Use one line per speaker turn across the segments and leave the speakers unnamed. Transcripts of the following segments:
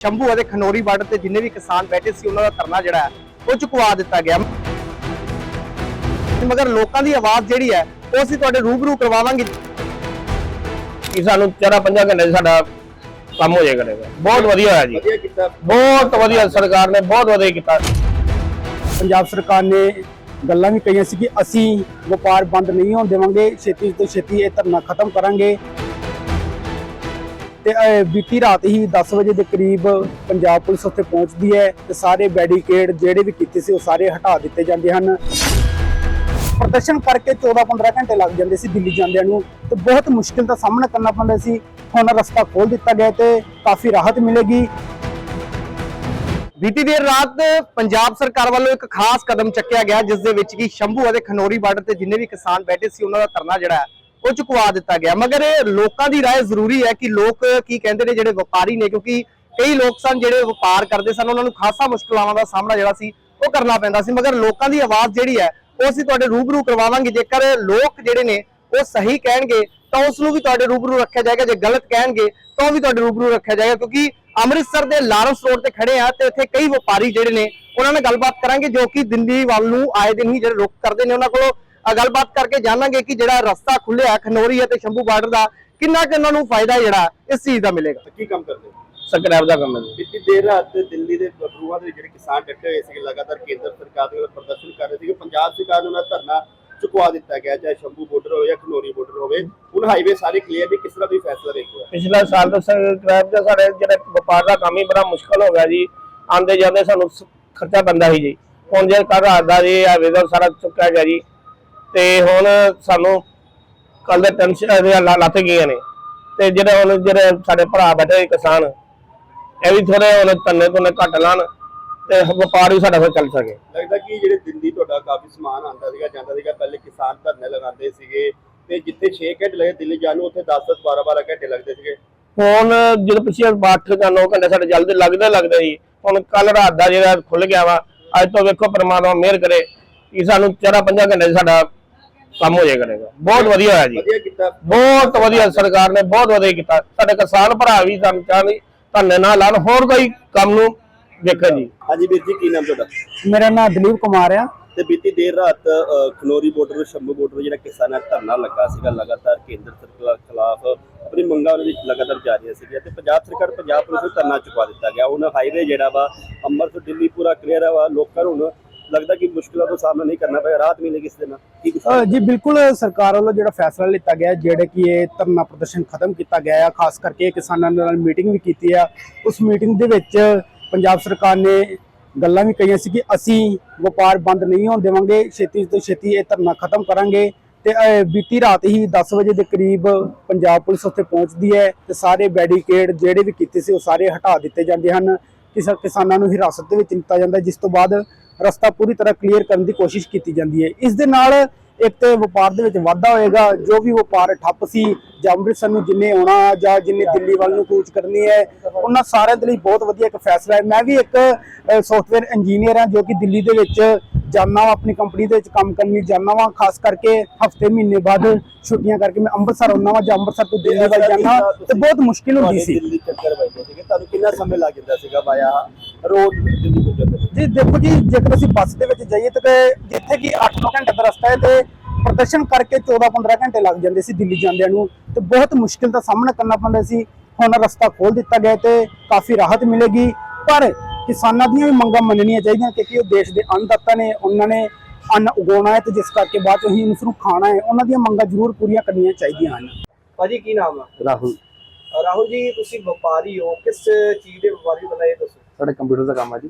ਸ਼ੰਭੂ ਅਤੇ ਖਨੋਰੀ ਬਾਰਡਰ ਤੇ ਜਿੰਨੇ ਵੀ ਕਿਸਾਨ ਬੈਠੇ ਸੀ ਉਹਨਾਂ ਦਾ ਧਰਨਾ ਜਿਹੜਾ ਹੈ ਉਹ ਚੁਕਵਾ ਦਿੱਤਾ ਗਿਆ। ਮਗਰ ਲੋਕਾਂ ਦੀ ਆਵਾਜ਼ ਜਿਹੜੀ ਹੈ ਉਹ ਅਸੀਂ ਤੁਹਾਡੇ ਰੂਬਰੂ ਕਰਵਾਵਾਂਗੇ।
ਕਿ ਸਾਨੂੰ ਚਾਰਾਂ ਪੰਜਾਂ ਘੰਟੇ 'ਚ ਸਾਡਾ ਕੰਮ ਹੋ ਕਰੇਗਾ ਬਹੁਤ ਵਧੀਆ ਹੋਇਆ ਜੀ।
ਵਧੀਆ ਕੀਤਾ।
ਬਹੁਤ ਵਧੀਆ ਸਰਕਾਰ ਨੇ ਬਹੁਤ ਵਧੀਆ ਕੀਤਾ।
ਪੰਜਾਬ ਸਰਕਾਰ ਨੇ ਗੱਲਾਂ ਵੀ ਕਹੀਆਂ ਸੀ ਕਿ ਅਸੀਂ ਵਪਾਰ ਬੰਦ ਨਹੀਂ ਹੋਣ ਦੇਵਾਂਗੇ ਛੇਤੀ ਤੋਂ ਛੇਤੀ ਇਹ ਧਰਨਾ ਖਤਮ ਕਰਾਂਗੇ। ਤੇ ਬੀਤੀ ਰਾਤ ਹੀ 10 ਵਜੇ ਦੇ ਕਰੀਬ ਪੰਜਾਬ ਪੁਲਿਸ ਉੱਥੇ ਪਹੁੰਚਦੀ ਹੈ ਤੇ ਸਾਰੇ ਬੈਰੀਕੇਡ ਜਿਹੜੇ ਵੀ ਕੀਤੇ ਸੀ ਉਹ ਸਾਰੇ ਹਟਾ ਦਿੱਤੇ ਜਾਂਦੇ ਹਨ। ਪ੍ਰਦਰਸ਼ਨ ਕਰਕੇ 14-15 ਘੰਟੇ ਲੱਗ ਜਾਂਦੇ ਸੀ ਦਿੱਲੀ ਜਾਂਦਿਆਂ ਨੂੰ ਤੇ ਬਹੁਤ ਮੁਸ਼ਕਿਲ ਦਾ ਸਾਹਮਣਾ ਕਰਨਾ ਪੈਂਦਾ ਸੀ। ਹੁਣ ਰਸਤਾ ਖੋਲ ਦਿੱਤਾ ਗਿਆ ਤੇ ਕਾਫੀ ਰਾਹਤ ਮਿਲੇਗੀ।
ਬੀਤੀ ਦੇਰ ਰਾਤ ਪੰਜਾਬ ਸਰਕਾਰ ਵੱਲੋਂ ਇੱਕ ਖਾਸ ਕਦਮ ਚੱਕਿਆ ਗਿਆ, ਜਿਸ ਦੇ ਵਿੱਚ ਕਿ ਸ਼ੰਭੂ ਅਤੇ ਖਨੋਰੀ ਬਾਰਡਰ ਤੇ ਜਿੰਨੇ ਵੀ ਕਿਸਾਨ ਬੈਠੇ ਸੀ, ਉਹਨਾਂ ਦਾ ਧਰਨਾ ਜਿਹੜਾ ਹੈ ਉਹ ਚੁਕਵਾ ਦਿੱਤਾ ਗਿਆ ਮਗਰ ਲੋਕਾਂ ਦੀ رائے ਜ਼ਰੂਰੀ ਹੈ ਕਿ ਲੋਕ ਕੀ ਕਹਿੰਦੇ ਨੇ ਜਿਹੜੇ ਵਪਾਰੀ ਨੇ ਕਿਉਂਕਿ ਕਈ ਲੋਕ ਸਨ ਜਿਹੜੇ ਵਪਾਰ ਕਰਦੇ ਸਨ ਉਹਨਾਂ ਨੂੰ ਖਾਸਾ ਮੁਸ਼ਕਲਾਂ ਦਾ ਸਾਹਮਣਾ ਜਿਹੜਾ ਸੀ ਉਹ ਕਰਨਾ ਪੈਂਦਾ ਸੀ ਮਗਰ ਲੋਕਾਂ ਦੀ ਆਵਾਜ਼ ਜਿਹੜੀ ਹੈ ਉਹ ਅਸੀਂ ਤੁਹਾਡੇ ਰੂਬਰੂ ਕਰਵਾਵਾਂਗੇ ਜੇਕਰ ਲੋਕ ਜਿਹੜੇ ਨੇ ਉਹ ਸਹੀ ਕਹਿਣਗੇ ਤਾਂ ਉਸ ਨੂੰ ਵੀ ਤੁਹਾਡੇ ਰੂਬਰੂ ਰੱਖਿਆ ਜਾਏਗਾ ਜੇ ਗਲਤ ਕਹਿਣਗੇ ਤਾਂ ਉਹ ਵੀ ਤੁਹਾਡੇ ਰੂਬਰੂ ਰੱਖਿਆ ਜਾਏਗਾ ਕਿਉਂਕਿ ਅੰਮ੍ਰਿਤਸਰ ਦੇ ਲਾਰੈਂਸ ਰੋਡ ਤੇ ਖੜੇ ਆ ਤੇ ਇੱਥੇ ਕਈ ਵਪਾਰੀ ਜਿਹੜੇ ਨੇ ਉਹਨਾਂ ਨਾਲ ਗੱਲਬਾਤ ਕਰਾਂਗੇ ਜੋ ਕਿ ਦਿੱਲੀ ਵੱਲ ਨੂੰ ਆਏ ਦਿਨ ਹੀ ਜਿਹੜੇ ਰੁਕ ਕਰਦੇ ਨੇ ਉਹਨਾਂ ਕੋਲੋਂ ਅ, ਗੱਲਬਾਤ ਕਰਕੇ ਜਾਣਾਂਗੇ ਕਿ ਜਿਹੜਾ ਰਸਤਾ ਖੁੱਲਿਆ ਖਨੌਰੀ ਅਤੇ ਸ਼ੰਭੂ ਬਾਰਡਰ ਦਾ ਕਿੰਨਾ ਕਿ ਉਹਨਾਂ ਨੂੰ ਫਾਇਦਾ ਜਿਹੜਾ ਇਸ ਚੀਜ਼ ਦਾ ਮਿਲੇਗਾ?
ਕੀ ਕੰਮ ਕਰਦੇ ਹੋ?
ਸਕ੍ਰੈਪ ਦਾ ਕੰਮ ਹੈ ਜੀ।
ਬੀਤੀ ਦੇਰ ਰਾਤ ਦਿੱਲੀ ਦੇ ਬਰੂਹਾਂ ਦੇ ਜਿਹੜੇ ਕਿਸਾਨ ਡਟੇ ਹੋਏ ਸੀਗੇ ਲਗਾਤਾਰ ਕੇਂਦਰ ਸਰਕਾਰ ਦੇ ਖਿਲਾਫ ਪ੍ਰਦਰਸ਼ਨ ਕਰ ਰਹੇ ਸੀਗੇ ਪੰਜਾਬ ਸਰਕਾਰ ਨੇ ਉਹਨਾਂ ਦਾ ਧਰਨਾ ਚੁਕਵਾ ਦਿੱਤਾ ਗਿਆ ਚਾਹੇ ਸ਼ੰਭੂ ਬਾਰਡਰ ਹੋਵੇ ਜਾਂ ਖਨੌਰੀ ਬਾਰਡਰ ਹੋਵੇ। ਹੁਣ ਹਾਈਵੇ ਸਾਰੇ ਕਲੀਅਰ ਨੇ ਕਿਸ ਤਰ੍ਹਾਂ ਦੀ ਫੈਸਲਾ ਦੇਖੋ
ਪਿਛਲਾ ਸਾਲ ਤੋਂ ਸਕ੍ਰੈਪ ਦਾ ਸਾਡੇ ਜਿਹੜਾ ਵਪਾਰ ਦਾ ਕੰਮ ਹੀ ਬੜਾ ਮੁਸ਼ਕਲ ਹੋ ਗਿਆ ਜੀ। ਆਂਦੇ ਜਾਂਦੇ ਸਾਨੂੰ ਸ- ਖਰਚਾ ਪੈਂਦਾ ਸੀ ਜੀ। ਹੁਣ ਜੇ ਕਰ ਰਾਤ ਦਾ ਜੀ ਹਾਈਵੇ ਦਾ ਸਾਰਾ ਚੁੱਕਿਆ ਗਿਆ ਜੀ ਤੇ ਹੁਣ ਸਾਨੂੰ ਕੱਲ ਦੇ ਟੈਨਸ਼ਨ ਲੱਤ ਗਈਆਂ ਨੇ। ਤੇ ਜਿਹੜੇ ਹੁਣ ਜਿਹੜੇ ਸਾਡੇ ਭਰਾ ਬੈਠੇ ਕਿਸਾਨ ਇਹ ਵੀ ਥੋੜੇ ਹੁਣ ਤੰਨੇ ਤੁੰਨੇ ਘੱਟ ਲਾਣ ਤੇ ਵਪਾਰ ਵੀ ਸਾਡਾ ਫਿਰ ਚੱਲ ਸਕੇ।
ਲੱਗਦਾ ਕਿ ਜਿਹੜੇ ਦਿੱਲੀ ਤੁਹਾਡਾ ਕਾਫੀ ਸਮਾਨ ਆਉਂਦਾ ਸੀਗਾ ਜਾਂਦਾ ਸੀਗਾ ਪਹਿਲੇ ਕਿਸਾਨ ਧਰਨੇ ਲਗਾਉਂਦੇ ਸੀਗੇ ਤੇ ਜਿੱਥੇ 6 ਘੰਟੇ ਲੱਗੇ ਦਿੱਲੀ ਜਾਣ ਨੂੰ ਉੱਥੇ 10 10 12 12 ਘੰਟੇ ਲੱਗਦੇ ਸੀਗੇ।
ਹੁਣ ਜਦੋਂ ਪਿੱਛੇ 8 ਜਾਂ 9 ਘੰਟੇ ਸਾਡੇ ਜਲਦੀ ਲੱਗਦੇ ਲੱਗਦੇ ਜੀ ਹੁਣ ਕੱਲ ਰਾਤ ਦਾ ਜਿਹੜਾ ਖੁੱਲ ਗਿਆ ਵਾ ਅੱਜ ਤੋਂ ਵੇਖੋ ਪਰਮਾਤਮਾ ਮਿਹਰ ਕਰੇ ਕਿ ਸਾਨੂੰ ਚਾਰਾਂ ਪੰਜਾਂ ਘੰਟੇ 'ਚ ਸਾਡਾ ਕੰਮ ਹੋ ਜਾਇਆ ਕਰੇਗਾ। ਬਹੁਤ ਵਧੀਆ ਹੋਇਆ ਜੀ।
ਵਧੀਆ ਕੀਤਾ।
ਬਹੁਤ ਵਧੀਆ ਸਰਕਾਰ ਨੇ ਬਹੁਤ ਵਧੀਆ ਕੀਤਾ। ਸਾਡੇ ਕਿਸਾਨ ਭਰਾ ਵੀ ਸਾਨੂੰ ਚਾਹਨੀ ਧੰਨੇ ਨਾਲ ਲਾਣ ਹੋਰ ਕੋਈ ਕੰਮ ਨੂੰ ਦੇਖਣ ਜੀ।
ਹਾਂਜੀ ਵੀਰ ਜੀ ਕੀ ਨਾਮ ਤੁਹਾਡਾ?
ਮੇਰਾ ਨਾਮ ਦਲੀਪ ਕੁਮਾਰ ਆ।
ਤੇ ਬੀਤੀ ਦੇਰ ਰਾਤ ਅ, ਖਨੌਰੀ ਬਾਰਡਰ ਸ਼ੰਭੂ ਬਾਰਡਰ ਜਿਹੜਾ ਕਿਸਾਨਾਂ ਦਾ ਧਰਨਾ ਲੱਗਾ ਸੀਗਾ ਲਗਾਤਾਰ ਕੇਂਦਰ ਸਰਕਾਰ ਖਿਲਾਫ ਆਪਣੀ ਮੰਗਾਂ ਉਹਨਾਂ ਦੀ ਲਗਾਤਾਰ ਜਾਰੀ ਸੀਗੀਆਂ ਤੇ ਪੰਜਾਬ ਸਰਕਾਰ ਪੰਜਾਬ ਪੁਲਿਸ ਨੂੰ ਧਰਨਾ ਚੁਕਵਾ ਦਿੱਤਾ ਗਿਆ। ਹੁਣ ਹਾਈਵੇ ਜਿਹੜਾ ਵਾ ਅੰਮ੍ਰਿਤਸਰ ਦਿੱਲੀ ਪੂਰਾ ਕਲੀਅਰ ਵਾ। ਲੋਕਾਂ ਨੂੰ ਹੁਣ ਲੱਗਦਾ ਕਿ ਮੁਸ਼ਕਲਾਂ ਦਾ ਸਾਹਮਣਾ ਨਹੀਂ ਕਰਨਾ ਪਿਆ ਰਾਤ ਮਿਲੇਗੀ ਇਸ ਦੇ ਨਾਲ ਕੀ ਕੁਛ
ਅ, ਜੀ ਬਿਲਕੁਲ ਸਰਕਾਰ ਵੱਲੋਂ ਜਿਹੜਾ ਫੈਸਲਾ ਲਿੱਤਾ ਗਿਆ ਹੈ, ਜਿਹੜੇ ਕਿ ਇਹ ਧਰਨਾ ਪ੍ਰਦਰਸ਼ਨ ਖਤਮ ਕੀਤਾ ਗਿਆ ਹੈ ਖਾਸ ਕਰਕੇ ਕਿਸਾਨਾਂ ਦੇ ਨਾਲ ਮੀਟਿੰਗ ਵੀ ਕੀਤੀ ਆ ਉਸ ਮੀਟਿੰਗ ਦੇ ਵਿੱਚ ਪੰਜਾਬ ਸਰਕਾਰ ਨੇ ਗੱਲਾਂ ਵੀ ਕਹੀਆਂ ਸੀ ਕਿ ਅਸੀਂ ਵਪਾਰ ਬੰਦ ਨਹੀਂ ਹੋਣ ਦੇਵਾਂਗੇ ਛੇਤੀ ਤੋਂ ਛੇਤੀ ਇਹ ਧਰਨਾ ਖਤਮ ਕਰਾਂਗੇ ਤੇ ਅ, ਬੀਤੀ ਰਾਤ ਹੀ 10 ਵਜੇ ਦੇ ਕਰੀਬ ਪੰਜਾਬ ਪੁਲਿਸ ਉੱਥੇ ਪਹੁੰਚਦੀ ਹੈ ਤੇ ਸਾਰੇ ਬੈਰੀਕੇਡ ਜਿਹੜੇ ਵੀ ਕੀਤੇ ਸੀ ਉਹ ਸਾਰੇ ਹਟਾ ਦਿੱਤੇ ਜਾਂਦੇ ਹਨ ਕਿਸਾ ਕਿਸਾਨਾਂ ਨੂੰ ਹਿਰਾਸਤ ਦੇ ਵਿੱਚ ਲਿੱਤਾ ਜਾਂਦਾ ਹੈ, ਜਿਸ ਤੋਂ ਬਾਅਦ ਰਸਤਾ ਪੂਰੀ ਤਰ੍ਹਾਂ ਕਲੀਅਰ ਕਰਨ ਦੀ ਕੋਸ਼ਿਸ਼ ਕੀਤੀ ਜਾਂਦੀ ਹੈ। ਇਸ ਦੇ ਨਾਲ ਇੱਕ ਤੇ ਵਪਾਰ ਦੇ ਵਿੱਚ ਵਾਧਾ ਹੋਏਗਾ ਜੋ ਵੀ ਵਪਾਰ ਠੱਪ ਸੀ ਜਾਂ ਅੰਮ੍ਰਿਤਸਰ ਨੂੰ ਜਿੰਨੇ ਆਉਣਾ ਜਾਂ ਜਿੰਨੇ ਦਿੱਲੀ ਵੱਲ ਨੂੰ ਕੂਚ ਕਰਨੀ ਹੈ ਉਹਨਾਂ ਸਾਰਿਆਂ ਦੇ ਲਈ ਬਹੁਤ ਵਧੀਆ ਇੱਕ ਫੈਸਲਾ ਹੈ। ਮੈਂ ਵੀ ਇੱਕ ਸੌਫਟਵੇਅਰ ਇੰਜੀਨੀਅਰ ਹਾਂ ਜੋ ਕਿ ਦਿੱਲੀ ਦੇ ਵਿੱਚ ਜਾਣਾ ਵਾਂ ਆਪਣੀ ਕੰਪਨੀ ਦੇ ਵਿੱਚ ਕੰਮ ਕਰਨ ਲਈ ਜਾਣਾ ਵਾਂ ਖਾਸ ਕਰਕੇ ਹਫ਼ਤੇ ਮਹੀਨੇ ਬਾਅਦ ਛੁੱਟੀਆਂ ਕਰਕੇ ਮੈਂ ਅੰਮ੍ਰਿਤਸਰ ਆਉਣਾ ਵਾਂ ਜਾਂ ਅੰਮ੍ਰਿਤਸਰ ਤੋਂ ਦਿੱਲੀ ਵੱਲ ਜਾਣਾ ਤੇ ਬਹੁਤ ਮੁਸ਼ਕਿਲ ਹੁੰਦੀ ਸੀ।
ਦਿੱਲੀ ਚੱਕਰ ਵੱਜਦੇ ਸੀਗੇ। ਤੁਹਾਨੂੰ ਕਿੰਨਾ ਸਮਾਂ ਲੱਗ ਜਾਂਦਾ ਸੀਗਾ ਬਾਇਆ ਰੋਡ ਦਿੱਲੀ ਤੋਂ ਜਾਂਦੇ
ਜੀ ਦੇਖੋ ਜੀ ਜੇਕਰ ਅਸੀਂ ਬੱਸ ਦੇ ਵਿੱਚ ਜਾਈਏ ਤੇ ਜਿੱਥੇ ਕਿ 8-9 ਘੰਟੇ ਦਾ ਰਸਤਾ ਹੈ ਤੇ ਪ੍ਰਦਰਸ਼ਨ ਕਰਕੇ 14-15 ਘੰਟੇ ਲੱਗ ਜਾਂਦੇ ਸੀ ਦਿੱਲੀ ਜਾਂਦਿਆਂ ਨੂੰ ਤੇ ਬਹੁਤ ਮੁਸ਼ਕਿਲ ਦਾ ਸਾਹਮਣਾ ਕਰਨਾ ਪੈਂਦਾ ਸੀ। ਹੁਣ ਰਸਤਾ ਖੋਲ ਦਿੱਤਾ ਗਿਆ ਤੇ ਕਾਫੀ ਰਾਹਤ ਮਿਲੇਗੀ। ਪਰ ਕਿਸਾਨਾਂ ਦੀਆਂ ਵੀ ਮੰਗਾਂ ਮੰਨਣੀਆਂ ਚਾਹੀਦੀਆਂ ਕਿਉਂਕਿ ਉਹ ਦੇਸ਼ ਦੇ ਅੰਨਦਾਤਾ ਨੇ ਉਹਨਾਂ ਨੇ ਅੰਨ ਉਗਾਉਣਾ ਹੈ ਤੇ ਜਿਸ ਕਰਕੇ ਬਾਅਦ ਚ ਅਸੀਂ ਉਸ ਨੂੰ ਖਾਣਾ ਹੈ ਉਹਨਾਂ ਦੀਆਂ ਮੰਗਾਂ ਜ਼ਰੂਰ ਪੂਰੀਆਂ ਕਰਨੀਆਂ ਚਾਹੀਦੀਆਂ ਹਨ।
ਭਾਜੀ ਕੀ ਨਾਮ ਆ?
ਰਾਹੁਲ।
ਰਾਹੁਲ ਜੀ ਤੁਸੀਂ ਵਪਾਰੀ ਹੋ ਕਿਸ ਚੀਜ਼ ਦੇ ਵਪਾਰੀ ਬਣਾਏ ਦੱਸੋ
ਸਾਡਾ ਕੰਪਿਊਟਰ ਦਾ ਕੰਮ ਆ ਜੀ।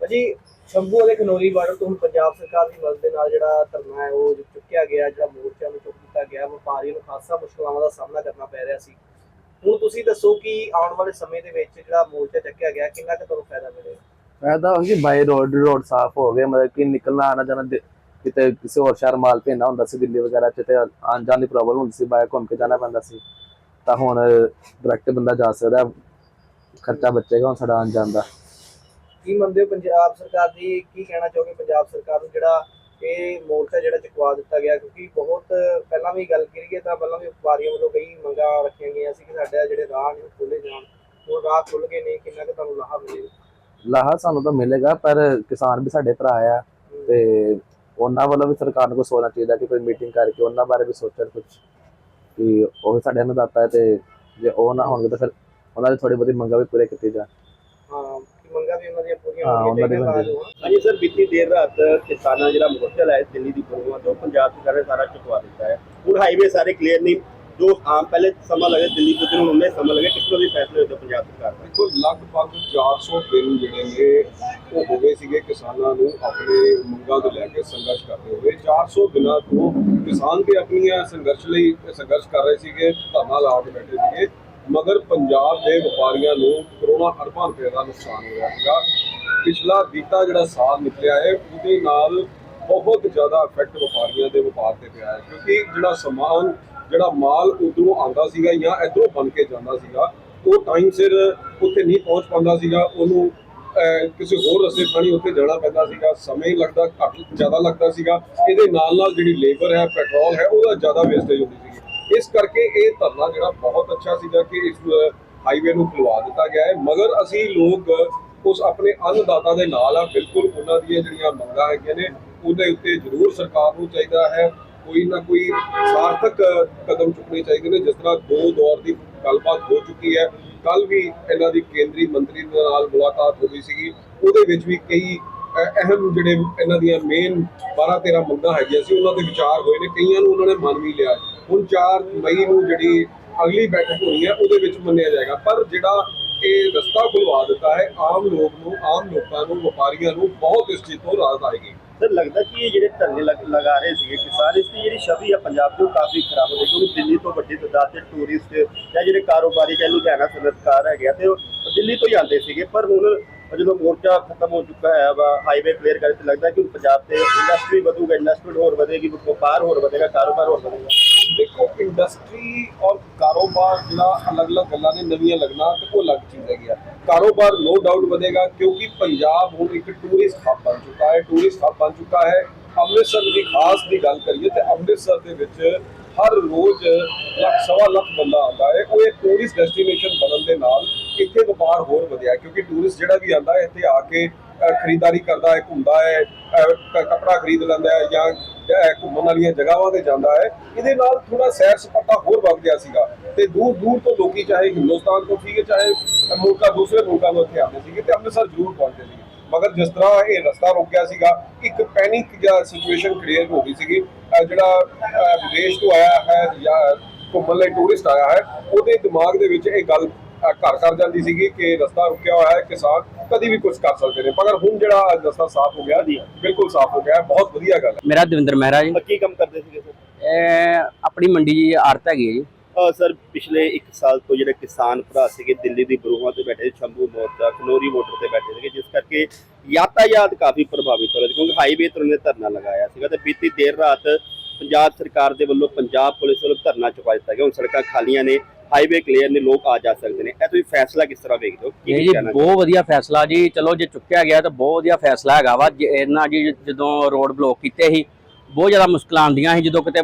ਭਾਜੀ ਸ਼ੰਭੂ ਅਤੇ ਖਨੌਰੀ ਬਾਰਡਰ ਤੋਂ ਹੁਣ ਪੰਜਾਬ ਸਰਕਾਰ ਦੀ ਮਦਦ ਦੇ ਨਾਲ ਜਿਹੜਾ ਧਰਨਾ ਹੈ ਉਹ ਚੁੱਕਿਆ ਗਿਆ ਜਿਹੜਾ ਮੋਰਚਾ ਨੂੰ ਚੁੱਕ ਦਿੱਤਾ ਗਿਆ ਵਪਾਰੀਆਂ ਨੂੰ ਖਾਸਾ ਮੁਸ਼ਕਲਾਂ ਦਾ ਸਾਹਮਣਾ ਕਰਨਾ ਪੈ ਰਿਹਾ ਸੀ। ਹੁਣ ਤੁਸੀਂ ਦੱਸੋ ਕਿ ਆਉਣ ਵਾਲੇ ਸਮੇਂ ਦੇ ਵਿੱਚ ਜਿਹੜਾ ਮੋਰਚਾ ਚੱਕਿਆ ਗਿਆ ਕਿੰਨਾ ਕੁ ਤੁਹਾਨੂੰ ਫਾਇਦਾ ਮਿਲੇਗਾ
ਫਾਇਦਾ ਹੋ ਕਿ ਬਾਈ ਰੋਡ ਰੋਡ ਸਾਫ਼ ਹੋ ਗਏ ਮਤਲਬ ਕਿ ਨਿਕਲਣਾ ਆਣਾ ਜਾਣਾ ਕਿਤੇ ਕਿਸੇ ਹੋਰ ਸ਼ਹਿਰ ਮਾਲ ਭੇਜਣਾ ਹੁੰਦਾ ਸੀ ਦਿੱਲੀ ਵਗੈਰਾ ਚ ਤੇ ਆਉਣ ਜਾਣ ਦੀ ਪ੍ਰੋਬਲਮ ਹੁੰਦੀ ਸੀ ਬਾਈ ਘੁੰਮ ਕੇ ਜਾਣਾ ਪੈਂਦਾ ਸੀ। ਤਾਂ ਹੁਣ ਡਾਇਰੈਕਟ ਬੰਦਾ ਜਾ ਸਕਦਾ। ਖਰਚਾ ਬਚੇਗਾ ਹੁਣ ਸਾਡਾ ਆਉਣ ਜਾਣ ਦਾ।
ਕੀ ਮੰਨਦੇ ਹੋ ਪੰਜਾਬ ਸਰਕਾਰ ਦੀ? ਕੀ ਕਹਿਣਾ ਚਾਹੋਗੇ ਪੰਜਾਬ ਸਰਕਾਰ ਨੂੰ? ਜਿਹੜਾ ਇਹ ਮੋਰਚਾ ਜਿਹੜਾ ਚੁਕਵਾ ਦਿੱਤਾ ਗਿਆ ਕਿਉਂਕਿ ਬਹੁਤ ਪਹਿਲਾਂ ਵੀ ਗੱਲ ਕਰੀਏ ਤਾਂ ਪਹਿਲਾਂ ਵੀ ਵਪਾਰੀਆਂ ਵੱਲੋਂ ਕਈ ਮੰਗਾਂ ਰੱਖੀਆਂ ਗਈਆਂ ਸੀ ਕਿ ਸਾਡੇ ਜਿਹੜੇ ਰਾਹ ਨੇ ਖੋਲੇ ਜਾਣ।
ਹੁਣ ਰਾਹ ਖੁੱਲ ਗਏ ਨੇ ਕਿੰਨਾ ਕੁ ਤੁਹਾਨੂੰ ਲਾਹਾ ਮਿਲੇਗਾ?
ਲਾਹਾ ਸਾਨੂੰ ਤਾਂ ਮਿਲੇਗਾ ਪਰ ਕਿਸਾਨ ਵੀ ਸਾਡੇ ਭਰਾ ਆ ਤੇ ਉਹਨਾਂ ਵੱਲੋਂ ਵੀ ਸਰਕਾਰ ਨੂੰ ਸੋਚਣਾ ਚਾਹੀਦਾ ਕਿ ਕੋਈ ਮੀਟਿੰਗ ਕਰਕੇ ਉਹਨਾਂ ਬਾਰੇ ਵੀ ਸੋਚਣ ਕੁਝ ਕਿ ਉਹ ਸਾਡੇ ਅੰਨਦਾਤਾ ਹੈ ਤੇ ਜੇ ਉਹ ਨਾ ਹੋਣਗੇ ਤਾਂ ਫਿਰ ਉਹਨਾਂ ਦੀ ਥੋੜੀ ਬਹੁਤੀ ਮੰਗਾਂ ਵੀ ਪੂਰੇ ਕੀਤੀ ਜਾਣ।
ਮੰਗਾਂ ਵੀ ਉਹਨਾਂ ਦੀਆਂ ਪੂਰੀਆਂ
ਹਾਂ,
ਹੋਣੀਆਂ ਚਾਹੀਦੀਆਂ
ਹਾਂਜੀ ਸਰ ਬੀਤੀ ਦੇਰ ਰਾਤ ਕਿਸਾਨਾਂ ਜਿਹੜਾ ਮੋਰਚਾ ਲਾਇਆ ਦਿੱਲੀ ਦੀ ਬਰੂਹਾਂ ਤੋਂ ਪੰਜਾਬ ਸਰਕਾਰ ਨੇ ਸਾਰਾ ਚੁਕਵਾ ਦਿੱਤਾ ਹੈ। ਹੁਣ ਹਾਈਵੇ ਸਾਰੇ ਕਲੀਅਰ ਨਹੀਂ। ਜੋ ਆਮ ਪਹਿਲੇ ਸਮਾਂ ਲੱਗੇ ਦਿੱਲੀ ਪੁੱਜਣ ਨੂੰ ਉਹਨੇ ਸਮਾਂ ਲੱਗੇ ਕਿਸ ਤਰ੍ਹਾਂ ਦੇ ਫੈਸਲੇ ਹੋਏ ਪੰਜਾਬ ਸਰਕਾਰ ਦਾ?
ਦੇਖੋ ਲਗਭਗ 400 ਦਿਨ ਜਿਹੜੇ ਨੇ ਉਹ ਹੋ ਗਏ ਸੀਗੇ ਕਿਸਾਨਾਂ ਨੂੰ ਆਪਣੇ ਮੰਗਾਂ ਤੋਂ ਲੈ ਕੇ ਸੰਘਰਸ਼ ਕਰਦੇ ਹੋਏ। 400 ਦਿਨਾਂ ਤੋਂ ਕਿਸਾਨ ਵੀ ਆਪਣੀਆਂ ਸੰਘਰਸ਼ ਲਈ ਸੰਘਰਸ਼ ਕਰ ਰਹੇ ਸੀਗੇ ਧਰਨਾ ਲਾ ਕੇ ਬੈਠੇ ਸੀਗੇ। ਮਗਰ ਪੰਜਾਬ ਦੇ ਵਪਾਰੀਆਂ ਨੂੰ ਕਰੋਨਾ ਅਰਬਾਂ ਰੁਪਏ ਦਾ ਨੁਕਸਾਨ ਹੋਇਆ ਸੀਗਾ। ਪਿਛਲਾ ਬੀਤਾ ਜਿਹੜਾ ਸਾਲ ਨਿਕਲਿਆ ਹੈ, ਉਹਦੇ ਨਾਲ ਬਹੁਤ ਜ਼ਿਆਦਾ ਇਫੈਕਟ ਵਪਾਰੀਆਂ ਦੇ ਵਪਾਰ ਤੇ ਪਿਆ ਹੈ। ਕਿਉਂਕਿ ਜਿਹੜਾ ਸਮਾਨ, ਜਿਹੜਾ ਮਾਲ ਉਧਰੋਂ ਆਉਂਦਾ ਸੀਗਾ ਜਾਂ ਇਧਰੋਂ ਬਣ ਕੇ ਜਾਂਦਾ ਸੀਗਾ, ਉਹ ਟਾਈਮ ਸਿਰ ਉੱਥੇ ਨਹੀਂ ਪਹੁੰਚ ਪਾਉਂਦਾ ਸੀਗਾ। ਉਹਨੂੰ ਕਿਸੇ ਹੋਰ ਰਸਤੇ ਥਾਣੀ ਉੱਥੇ ਜਾਣਾ ਪੈਂਦਾ ਸੀਗਾ। ਸਮੇਂ ਲੱਗਦਾ, ਘੱਟ ਜ਼ਿਆਦਾ ਲੱਗਦਾ ਸੀਗਾ। ਇਹਦੇ ਨਾਲ ਨਾਲ ਜਿਹੜੀ ਲੇਬਰ ਹੈ ਪੈਟਰੋਲ ਹੈ, ਉਹਦਾ ਜ਼ਿਆਦਾ ਵੇਸਟੇਜ ਹੁੰਦੀ ਸੀਗੀ। ਇਸ ਕਰਕੇ ਇਹ ਧਰਨਾ ਜਿਹੜਾ ਬਹੁਤ ਅੱਛਾ ਸੀਗਾ ਕਿ ਇਸ ਹਾਈਵੇ ਨੂੰ ਖੁਲਵਾ ਦਿੱਤਾ ਗਿਆ ਹੈ। ਮਗਰ ਅਸੀਂ ਲੋਕ ਉਸ ਆਪਣੇ ਅੰਨਦਾਤਾ ਦੇ ਨਾਲ ਆ, ਬਿਲਕੁਲ ਉਹਨਾਂ ਦੀਆਂ ਜਿਹੜੀਆਂ ਮੰਗਾਂ ਹੈਗੀਆਂ ਨੇ, ਉਹਦੇ ਉੱਤੇ ਜ਼ਰੂਰ ਸਰਕਾਰ ਨੂੰ ਚਾਹੀਦਾ ਹੈ। ਕੋਈ ਨਾ ਕੋਈ ਸਾਰਥਕ ਕਦਮ ਚੁੱਕਣੇ ਚਾਹੀਦੇ ਨੇ, ਜਿਸ ਤਰ੍ਹਾਂ ਦੋ ਦੌਰ ਦੀ ਗੱਲਬਾਤ ਹੋ ਚੁੱਕੀ ਹੈ। ਕੱਲ ਵੀ ਇਹਨਾਂ ਦੀ ਕੇਂਦਰੀ ਮੰਤਰੀ ਦੇ ਨਾਲ ਮੁਲਾਕਾਤ ਹੋ ਗਈ ਸੀਗੀ। ਉਹਦੇ ਵਿੱਚ ਵੀ ਕਈ ਅਹਿਮ ਜਿਹੜੇ ਇਹਨਾਂ ਦੀਆਂ ਮੇਨ 12 13 ਮੰਗਾਂ ਹੈਗੀਆਂ ਸੀ, ਉਹਨਾਂ ਦੇ ਵਿਚਾਰ ਹੋਏ ਨੇ, ਕਈਆਂ ਨੂੰ ਉਹਨਾਂ ਨੇ ਮੰਨ ਵੀ ਲਿਆ। ਹੁਣ 4 ਮਈ ਨੂੰ ਜਿਹੜੀ ਅਗਲੀ ਬੈਠਕ ਹੋਣੀ ਹੈ, ਉਹਦੇ ਵਿੱਚ ਮੰਨਿਆ ਜਾਏਗਾ। ਪਰ ਜਿਹੜਾ ਇਹ ਰਸਤਾ ਖੁਲਵਾ ਦਿੱਤਾ ਹੈ, ਆਮ ਲੋਕ ਨੂੰ, ਆਮ ਲੋਕਾਂ ਨੂੰ, ਵਪਾਰੀਆਂ ਨੂੰ, ਬਹੁਤ ਇਸ ਚੀਜ਼ ਤੋਂ ਰਾਹਤ ਆਏਗੀ।
ਸਰ, ਲੱਗਦਾ ਕਿ ਇਹ ਜਿਹੜੇ ਧਰਨੇ ਲਗਾ ਰਹੇ ਸੀਗੇ, ਕਿਸਾਨ ਇਸ ਦੀ ਜਿਹੜੀ ਛਵੀ ਆ, ਪੰਜਾਬ ਤੋਂ ਕਾਫੀ ਖਰਾਬ ਹੋ ਗਈ ਕਿਉਂਕਿ ਦਿੱਲੀ ਤੋਂ ਵੱਡੀ ਤਾਦਾਦ ਤੇ ਟੂਰਿਸਟ ਜਾਂ ਜਿਹੜੇ ਕਾਰੋਬਾਰੀ ਜਾਂ ਲੁਧਿਆਣਾ ਸਨਅਤਕਾਰ ਹੈਗੇ ਆ, ਤੇ ਦਿੱਲੀ ਤੋਂ ਹੀ ਆਉਂਦੇ ਸੀਗੇ, ਪਰ ਹੁਣ ਜਦੋਂ ਮੋਰਚਾ ਖਤਮ ਹੋ ਚੁੱਕਾ ਹੈ, ਵਾ ਹਾਈਵੇ ਕਲੀਅਰ ਕਰਕੇ ਲੱਗਦਾ ਕਿ ਹੁਣ ਪੰਜਾਬ ਤੇ ਇੰਡਸਟਰੀ ਵਧੂਗਾ ਇਨਵੈਸਟਮੈਂਟ ਹੋਰ ਵਧੇਗੀ, ਵਪਾਰ ਹੋਰ ਵਧੇਗਾ, ਕਾਰੋਬਾਰ ਹੋਰ ਵਧੇਗਾ।
ਦੇਖੋ ਇੰਡਸਟਰੀ ਔਰ ਕਾਰੋਬਾਰ ਜਿਹੜਾ ਅਲੱਗ-ਅਲੱਗ ਗੱਲਾਂ ਨੇ, ਨਵੀਆਂ ਲੱਗਣਾ ਤੇ ਉਹ ਅਲੱਗ ਚੀਜ਼ ਹੈਗੀ ਆ। ਕਾਰੋਬਾਰ ਨੋ ਡਾਊਟ ਵਧੇਗਾ ਕਿਉਂਕਿ ਪੰਜਾਬ ਹੁਣ ਇੱਕ ਟੂਰਿਸਟ ਹੱਬ ਬਣ ਚੁੱਕਾ ਹੈ ਟੂਰਿਸਟ ਹੱਬ ਬਣ ਚੁੱਕਾ ਹੈ। ਅੰਮ੍ਰਿਤਸਰ ਦੀ ਖਾਸ ਦੀ ਗੱਲ ਕਰੀਏ ਤੇ ਅੰਮ੍ਰਿਤਸਰ ਦੇ ਵਿੱਚ ਹਰ ਰੋਜ਼ ਲੱਖ, ਸਵਾ ਲੱਖ ਬੰਦਾ ਆਉਂਦਾ ਹੈ। ਉਹ ਇਹ ਟੂਰਿਸਟ ਡੈਸਟੀਨੇਸ਼ਨ ਬਣਨ ਦੇ ਨਾਲ ਇੱਥੇ ਵਪਾਰ ਹੋਰ ਵਧਿਆ ਕਿਉਂਕਿ ਟੂਰਿਸਟ ਜਿਹੜਾ ਵੀ ਆਉਂਦਾ ਇੱਥੇ ਆ ਕੇ ਖਰੀਦਦਾਰੀ ਕਰਦਾ ਹੈ ਘੁੰਮਦਾ ਹੈ ਅ, ਕੱਪੜਾ ਖਰੀਦ ਲੈਂਦਾ ਹੈ ਜਾਂ ਘੁੰਮਣ ਵਾਲੀਆਂ ਜਗ੍ਹਾਵਾਂ ਤੇ ਜਾਂਦਾ ਹੈ। ਇਹਦੇ ਨਾਲ ਥੋੜਾ ਸੈਰ ਸਪਾਟਾ ਹੋਰ ਵੱਧ ਗਿਆ ਸੀਗਾ ਤੇ ਦੂਰ ਦੂਰ ਤੋਂ ਲੋਕੀ ਚਾਹੇ ਹਿੰਦੁਸਤਾਨ ਤੋਂ ਸੀਗੇ ਚਾਹੇ ਮੁਲਕਾਂ ਦੂਸਰੇ ਮੁਲਕਾਂ ਤੋਂ ਇੱਥੇ ਆਉਂਦੇ ਸੀਗੇ ਤੇ ਅੰਮ੍ਰਿਤਸਰ ਜ਼ਰੂਰ ਪਹੁੰਚਦੇ ਸੀਗੇ। ਮਗਰ ਜਿਸ ਤਰ੍ਹਾਂ ਇਹ ਰਸਤਾ ਰੁਕ ਗਿਆ ਸੀਗਾ ਇੱਕ ਪੈਨਿਕ ਜਿਹਾ ਸਿਚੁਏਸ਼ਨ ਕ੍ਰੀਏਟ ਹੋ ਗਈ ਸੀਗੀ। ਜਿਹੜਾ ਵਿਦੇਸ਼ ਤੋਂ ਆਇਆ ਹੈ ਜਾਂ ਘੁੰਮਣ ਲਈ ਟੂਰਿਸਟ ਆਇਆ ਹੈ ਉਹਦੇ ਦਿਮਾਗ ਦੇ ਵਿੱਚ ਇਹ ਗੱਲ ਘਰ ਕਰ ਜਾਂਦੀ ਸੀਗੀ ਕਿ ਰਸਤਾ ਰੁਕਿਆ ਹੋਇਆ ਹੈ ਕਿਸਾਨ ਕਦੀ ਵੀ ਕੁਝ ਕਰ ਸਕਦੇ ਨੇ। ਮਗਰ ਹੁਣ ਜਿਹੜਾ ਰਸਤਾ ਸਾਫ਼ ਹੋ ਗਿਆ ਜੀ ਬਿਲਕੁਲ ਸਾਫ਼ ਹੋ ਗਿਆ ਹੈ, ਬਹੁਤ ਵਧੀਆ ਗੱਲ ਹੈ।
ਮੇਰਾ ਦਵਿੰਦਰ ਮਹਿਰਾ ਜੀ।
ਕੀ ਕੰਮ ਕਰਦੇ ਸੀਗੇ ਸਰ?
ਇਹ ਆਪਣੀ ਮੰਡੀ ਦੀ ਆੜਤ ਹੈਗੀ ਹੈ ਜੀ।
ਸਰ ਪਿਛਲੇ 1 ਸਾਲ ਤੋਂ ਜਿਹੜੇ ਕਿਸਾਨ ਭਰਾ ਸੀਗੇ ਦਿੱਲੀ ਦੀ ਬਰੂਹਾਂ ਤੇ ਬੈਠੇ ਸੀ, ਸ਼ੰਭੂ ਮੋਰਚਾ ਖਨੋਰੀ ਬਾਰਡਰ ਤੇ ਬੈਠੇ ਸੀਗੇ ਜਿਸ ਕਰਕੇ ਯਾਤਾਯਾਤ ਕਾਫੀ ਪ੍ਰਭਾਵਿਤ ਹੋ ਰਿਹਾ ਸੀ ਕਿਉਂਕਿ ਹਾਈਵੇ ਤੇ ਉਹਨੇ ਧਰਨਾ ਲਗਾਇਆ ਸੀਗਾ ਤੇ ਬੀਤੀ ਦੇਰ ਰਾਤ ਪੰਜਾਬ ਸਰਕਾਰ ਦੇ ਵੱਲੋਂ ਪੰਜਾਬ ਪੁਲਿਸ ਵੱਲੋਂ ਧਰਨਾ ਚੁਕਾ ਦਿੱਤਾ ਗਿਆ। ਹੁਣ ਸੜਕਾਂ ਖਾਲੀਆਂ ਨੇ ਹਾਈਵੇ ਕਲੀਅਰ ਨੇ ਲੋਕ ਆ ਜਾ ਸਕਦੇ ਨੇ। ਇਹ ਤੁਸੀਂ ਫੈਸਲਾ ਕਿਸ ਤਰ੍ਹਾਂ ਵੇਖਦੇ ਹੋ?
ਇਹ ਜੀ ਬਹੁਤ ਵਧੀਆ ਫੈਸਲਾ ਜੀ। ਚਲੋ ਜੇ ਚੁੱਕਿਆ ਗਿਆ ਤਾਂ ਬਹੁਤ ਵਧੀਆ ਫੈਸਲਾ ਹੈਗਾ ਵਾ। ਇਹਨਾਂ ਜੀ ਜਦੋਂ ਰੋਡ ਬਲੌਕ ਕੀਤੇ ਸੀ ਬਹੁਤ ਜ਼ਿਆਦਾ ਮੁਸ਼ਕਲਾਂ ਆਉਂਦੀਆਂ ਸੀ। ਜਦੋਂ ਕਿਤੇ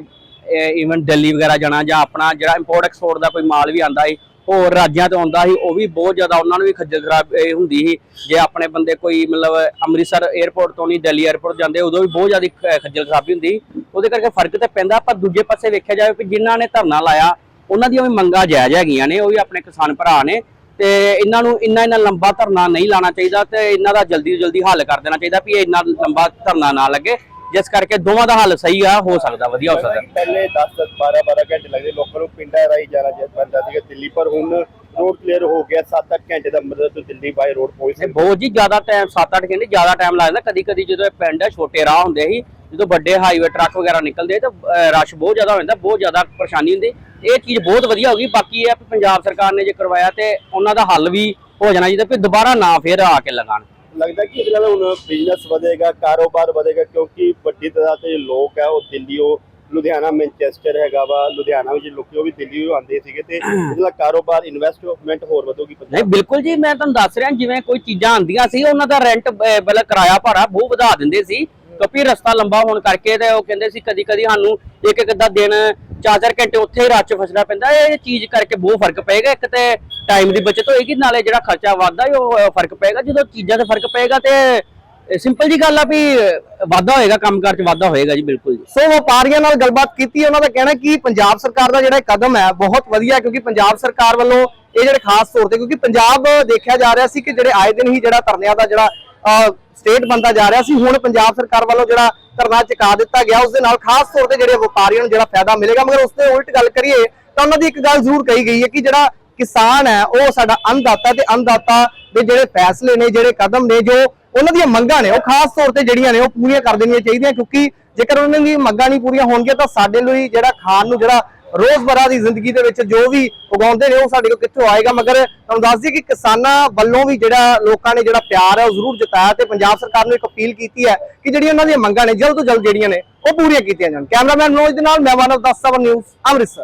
ਈਵਨ ਦਿੱਲੀ ਵਗੈਰਾ ਜਾਣਾ ਜਾਂ ਆਪਣਾ ਜਿਹੜਾ ਇੰਪੋਰਟ ਐਕਸਪੋਰਟ ਦਾ ਕੋਈ ਮਾਲ ਵੀ ਆਂਦਾ ਸੀ ਹੋਰ ਰਾਜਾਂ ਤੋਂ ਆਉਂਦਾ ਸੀ ਉਹ ਵੀ ਬਹੁਤ ਜ਼ਿਆਦਾ ਉਹਨਾਂ ਨੂੰ ਵੀ ਖੱਜਲ ਖਰਾਬ ਹੁੰਦੀ ਸੀ। ਜੇ ਆਪਣੇ ਬੰਦੇ ਕੋਈ ਮਤਲਬ ਅੰਮ੍ਰਿਤਸਰ 에ਅਰਪੋਰਟ ਤੋਂ ਨਹੀਂ ਦਿੱਲੀ 에ਅਰਪੋਰਟ ਜਾਂਦੇ ਉਦੋਂ ਵੀ ਬਹੁਤ ਜ਼ਿਆਦਾ ਖੱਜਲ ਖਰਾਬੀ ਹੁੰਦੀ ਉਹਦੇ ਕਰਕੇ ਫ਼ਰਕ ਤਾਂ ਪੈਂਦਾ। ਪਰ ਦੂਜੇ ਪਾਸੇ ਵੇਖਿਆ ਜਾਵੇ ਕਿ ਜਿਨ੍ਹਾਂ ਨੇ ਧਰਨਾ ਲਾਇਆ ਉਹਨਾਂ ਦੀਆਂ ਵੀ ਮੰਗਾਂ ਜਾਇਜ਼ ਹੈਗੀਆਂ ਨੇ ਉਹ ਵੀ ਆਪਣੇ ਕਿਸਾਨ ਭਰਾ ਨੇ। ਤੇ ਇਹਨਾਂ ਨੂੰ ਇੰਨਾ ਇੰਨਾ ਲੰਬਾ ਧਰਨਾ ਨਹੀਂ ਲਾਣਾ ਚਾਹੀਦਾ ਤੇ ਇਹਨਾਂ ਦਾ ਜਲਦੀ ਤੋਂ ਜਲਦੀ ਹੱਲ ਕਰ ਦੇਣਾ ਚਾਹੀਦਾ ਵੀ ਇਹ ਇੰਨਾ ਲੰਬਾ ਧਰਨਾ ਨਾ ਲੱਗੇ। ਜਿਸ ਕਰਕੇ ਦੋਵਾਂ ਦਾ ਹੱਲ ਸਹੀ ਆ ਹੋ ਸਕਦਾ ਵਧੀਆ ਹੋ ਸਕਦਾ।
ਪਹਿਲੇ 10 10 12 12 ਘੰਟੇ ਲੱਗਦੇ ਲੋਕਾਂ ਨੂੰ ਪਿੰਡਾਂ ਰਾਹੀਂ ਜਾਣਾ ਪੈਂਦਾ ਸੀਗਾ ਦਿੱਲੀ ਪਰ ਹੁਣ ਰੋਡ ਕਲੀਅਰ ਹੋ ਗਿਆ 7-8 ਘੰਟੇ ਦਾ ਅੰਮ੍ਰਿਤਸਰ ਤੋਂ ਦਿੱਲੀ ਬਾਈ ਰੋਡ ਪਹੁੰਚ
ਬਹੁਤ ਜੀ ਜ਼ਿਆਦਾ ਟਾਈਮ 7-8 ਘੰਟੇ ਜ਼ਿਆਦਾ ਟਾਈਮ ਲੱਗਦਾ ਕਦੀ ਕਦੀ ਜਦੋਂ ਇਹ ਪਿੰਡ ਛੋਟੇ ਰਾਹ ਹੁੰਦੇ ਸੀ ਜਦੋਂ ਵੱਡੇ ਹਾਈਵੇ ਟਰੱਕ ਵਗੈਰਾ ਨਿਕਲਦੇ ਤਾਂ ਰਸ਼ ਬਹੁਤ ਜ਼ਿਆਦਾ ਹੋ ਜਾਂਦਾ ਬਹੁਤ ਜ਼ਿਆਦਾ ਪਰੇਸ਼ਾਨੀ ਹੁੰਦੀ। ਇਹ ਚੀਜ਼ ਬਹੁਤ ਵਧੀਆ ਹੋ ਗਈ ਬਾਕੀ ਇਹ ਆ ਵੀ ਪੰਜਾਬ ਸਰਕਾਰ ਨੇ ਜੇ ਕਰਵਾਇਆ ਤੇ ਉਹਨਾਂ ਦਾ ਹੱਲ ਵੀ ਹੋ ਜਾਣਾ ਚਾਹੀਦਾ ਵੀ ਦੁਬਾਰਾ ਨਾ ਫੇਰ ਆ ਕੇ ਲਗਾਣ।
ਲੱਗਦਾ ਕਿ ਇਹਦੇ ਨਾਲ ਹੁਣ ਬਿਜ਼ਨਸ ਵਧੇਗਾ ਕਾਰੋਬਾਰ ਵਧੇਗਾ ਕਿਉਂਕਿ ਵੱਡੀ ਤਾਦਾਦ ਤੇ ਲੋਕ ਹੈ ਉਹ ਦਿੱਲੀੋਂ ਲੁਧਿਆਣਾ ਮੈਨਚੈਸਟਰ ਹੈਗਾ ਵਾ ਲੁਧਿਆਣਾ ਵਿੱਚ ਲੋਕੀ ਉਹ ਵੀ ਦਿੱਲੀ ਆਉਂਦੇ ਸੀਗੇ ਤੇ ਇਹਦੇ ਕਾਰੋਬਾਰ ਇਨਵੈਸਟਮੈਂਟ ਹੋਰ ਵਧੂਗੀ
ਨਹੀਂ ਬਿਲਕੁਲ ਜੀ ਮੈਂ ਤੁਹਾਨੂੰ ਦੱਸ ਰਿਹਾ ਜਿਵੇਂ ਕੋਈ ਚੀਜ਼ਾਂ ਆਉਂਦੀਆਂ ਸੀ ਉਹਨਾਂ ਦਾ ਰੈਂਟ ਬਲ ਕਿਰਾਇਆ ਭਾੜਾ ਬਹੁਤ ਵਧਾ ਦਿੰਦੇ ਸੀ। ਕਿਉਂਕਿ ਰਸਤਾ ਲੰਬਾ ਹੋਣ ਕਰਕੇ ਤੇ ਉਹ ਕਹਿੰਦੇ ਸੀ ਕਦੀ ਕਦੀ ਸਾਨੂੰ ਇੱਕ ਇੱਕ ਅੱਧਾ ਦਿਨ, ਚਾਰ ਚਾਰ ਘੰਟੇ ਉੱਥੇ ਰਾਤ ਚ ਫਸਣਾ ਪੈਂਦਾ। ਇਹ ਚੀਜ਼ ਕਰਕੇ ਬਹੁਤ ਫ਼ਰਕ ਪਏਗਾ, ਇੱਕ ਤੇ ਟਾਈਮ ਦੀ ਬਚਤ ਹੋਏਗੀ, ਨਾਲੇ ਜਿਹੜਾ ਖਰਚਾ ਵੱਧਦਾ ਉਹ ਫ਼ਰਕ ਪਏਗਾ। ਜਦੋਂ ਚੀਜ਼ਾਂ ਤੇ ਫ਼ਰਕ ਪਏਗਾ ਤੇ ਸਿੰਪਲ ਜੀ ਗੱਲ ਆ ਵੀ ਵਾਧਾ ਹੋਏਗਾ ਕੰਮਕਾਰ 'ਚ ਵਾਧਾ ਹੋਏਗਾ ਜੀ, ਬਿਲਕੁਲ
ਸੋ ਵਪਾਰੀਆਂ ਨਾਲ ਗੱਲਬਾਤ ਕੀਤੀ, ਉਹਨਾਂ ਦਾ ਕਹਿਣਾ ਕਿ ਪੰਜਾਬ ਸਰਕਾਰ ਦਾ ਜਿਹੜਾ ਕਦਮ ਹੈ, ਬਹੁਤ ਵਧੀਆ, ਕਿਉਂਕਿ ਪੰਜਾਬ ਸਰਕਾਰ ਵੱਲੋਂ ਇਹ ਜਿਹੜੇ ਖਾਸ ਤੌਰ ਤੇ, ਕਿਉਂਕਿ ਪੰਜਾਬ ਦੇਖਿਆ ਜਾ ਰਿਹਾ ਸੀ ਕਿ ਜਿਹੜੇ ਆਏ ਦਿਨ ਹੀ ਜਿਹੜਾ ਧਰਨਿਆਂ ਦਾ ਜਿਹੜਾ ਸਟੇਟ ਬੰਦਾ ਜਾ ਰਿਹਾ ਸੀ। ਹੁਣ ਪੰਜਾਬ ਸਰਕਾਰ ਵੱਲੋਂ ਜਿਹੜਾ ਧਰਨਾ ਚੁਕਾ ਦਿੱਤਾ ਗਿਆ ਉਸ ਦੇ ਨਾਲ ਖਾਸ ਤੌਰ ਤੇ ਜਿਹੜੇ ਵਪਾਰੀਆਂ ਨੂੰ ਜਿਹੜਾ ਫਾਇਦਾ ਮਿਲੇਗਾ, ਮਗਰ ਉਸ ਦੇ ਉਲਟ ਗੱਲ ਕਰੀਏ, ਤਾਂ ਉਹਨਾਂ ਦੀ ਇੱਕ ਗੱਲ ਜ਼ਰੂਰ ਕਹੀ ਗਈ ਹੈ ਕਿ ਜਿਹੜਾ ਕਿਸਾਨ ਹੈ, ਉਹ ਸਾਡਾ ਅੰਨਦਾਤਾ ਤੇ ਅੰਨਦਾਤਾ ਦੇ ਜਿਹੜੇ ਫੈਸਲੇ ਨੇ, ਜਿਹੜੇ ਕਦਮ ਨੇ, ਜੋ ਉਹਨਾਂ ਦੀਆਂ ਮੰਗਾਂ ਨੇ, ਉਹ ਖਾਸ ਤੌਰ ਤੇ ਜਿਹੜੀਆਂ ਨੇ, ਉਹ ਪੂਰੀਆਂ ਕਰ ਦੇਣੀਆਂ ਚਾਹੀਦੀਆਂ, ਕਿਉਂਕਿ ਜੇਕਰ ਉਹਨਾਂ ਦੀ ਮੰਗਾਂ ਨਹੀਂ ਪੂਰੀਆਂ ਹੋਣਗੀਆਂ, ਤਾਂ ਸਾਡੇ ਲਈ ਜਿਹੜਾ ਖਾਣ ਨੂੰ, ਜਿਹੜਾ ਰੋਜ਼ਮਰਾ ਦੀ ਜ਼ਿੰਦਗੀ ਦੇ ਵਿੱਚ ਜੋ ਵੀ ਉਗਾਉਂਦੇ ਨੇ ਉਹ ਸਾਡੇ ਕੋਲ ਕਿੱਥੋਂ ਆਏਗਾ। ਮਗਰ ਤੁਹਾਨੂੰ ਦੱਸ ਦਈਏ ਕਿ ਕਿਸਾਨਾਂ ਵੱਲੋਂ ਵੀ ਜਿਹੜਾ ਲੋਕਾਂ ਨੇ ਜਿਹੜਾ ਪਿਆਰ ਹੈ ਉਹ ਜ਼ਰੂਰ ਜਤਾਇਆ ਤੇ ਪੰਜਾਬ ਸਰਕਾਰ ਨੂੰ ਇੱਕ ਅਪੀਲ ਕੀਤੀ ਹੈ ਕਿ ਜਿਹੜੀਆਂ ਉਹਨਾਂ ਦੀਆਂ ਮੰਗਾਂ ਨੇ, ਜਲਦ ਤੋਂ ਜਲਦ ਜਿਹੜੀਆਂ ਨੇ, ਉਹ ਪੂਰੀਆਂ ਕੀਤੀਆਂ ਜਾਣ। ਕੈਮਰਾਮੈਨ ਮਨੋਜ ਦੇ ਨਾਲ ਮੈਂ ਮਾਨਵ ਦਸ ਸਵਰ ਨਿਊਜ਼, ਅੰਮ੍ਰਿਤਸਰ।